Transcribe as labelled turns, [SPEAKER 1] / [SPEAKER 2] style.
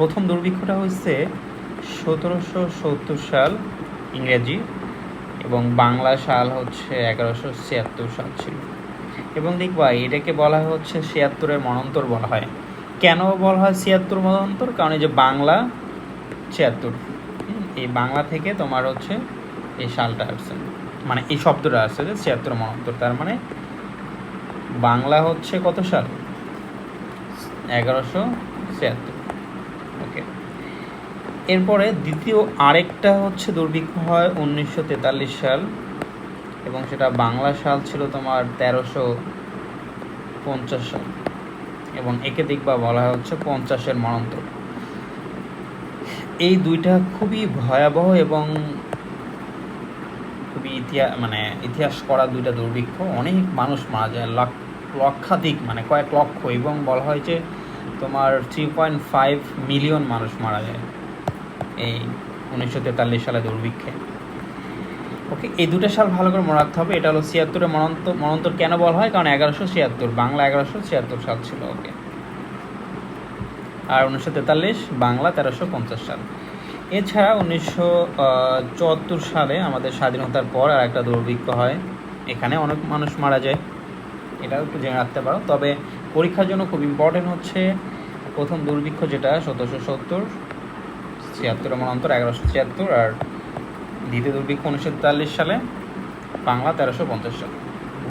[SPEAKER 1] প্রথম দুর্ভিক্ষটা হচ্ছে সতেরোশো সত্তর সাল ইংরেজি এবং বাংলা সাল হচ্ছে এগারোশো ছিয়াত্তর সাল ছিল। এবং দেখবা এটাকে বলা হচ্ছে ছিয়াত্তরের মনন্তর বলা হয়। কেন বলা হয় ছিয়াত্তর মনন্তর? কারণ এই যে বাংলা ছিয়াত্তর এই বাংলা থেকে তোমার হচ্ছে এই সালটা আসছে। মানে এই শব্দটা আসছে যে ছিয়াত্তর মনন্তর। তার মানে বাংলা হচ্ছে কত সাল? এগারোশো ছিয়াত্তর। ওকে এরপরে দ্বিতীয় আরেকটা হচ্ছে দুর্ভিক্ষ হয় উনিশশো তেতাল্লিশ সাল, এবং সেটা বাংলা সাল ছিল তোমার তেরোশো পঞ্চাশ সাল, এবং একে দেখবা বলা হচ্ছে পঞ্চাশের মরন্তর এই দুইটা খুবই ভয়াবহ এবং খুবই ইতিহাস মানে ইতিহাস করা দুইটা দুর্ভিক্ষ। অনেক মানুষ মারা যায় লক্ষাধিক মানে কয়েক লক্ষ, এবং বলা হয় যে তোমার থ্রি পয়েন্ট ফাইভ মিলিয়ন মানুষ মারা যায় এই উনিশশো তেতাল্লিশ সালে দুর্ভিক্ষে। ওকে, এই দুটো সাল ভালো করে মনে রাখতে হবে, এটা হলো ছিয়াত্তরে মনন্ত মনন্তর কেন বলা হয়? কারণ এগারোশো ছিয়াত্তর, বাংলা এগারোশো ছিয়াত্তর সাল ছিল ওকে। আর উনিশশো তেতাল্লিশ, বাংলা তেরোশো পঞ্চাশ সাল। এছাড়া উনিশশো চুয়াত্তর সালে আমাদের স্বাধীনতার পর আর একটা দুর্ভিক্ষ হয়, এখানে অনেক মানুষ মারা যায়। এটাও একটু জেনে রাখতে পারো। তবে পরীক্ষার জন্য খুব ইম্পর্টেন্ট হচ্ছে প্রথম দুর্ভিক্ষ যেটা, সতেরোশো সত্তর, ছিয়াত্তর এমন অন্তর, এগারোশো ছিয়াত্তর, আর দ্বিতীয় দুর্ভিক্ষ উনিশশো তেতাল্লিশ সালে, বাংলা তেরোশো পঞ্চাশ সাল।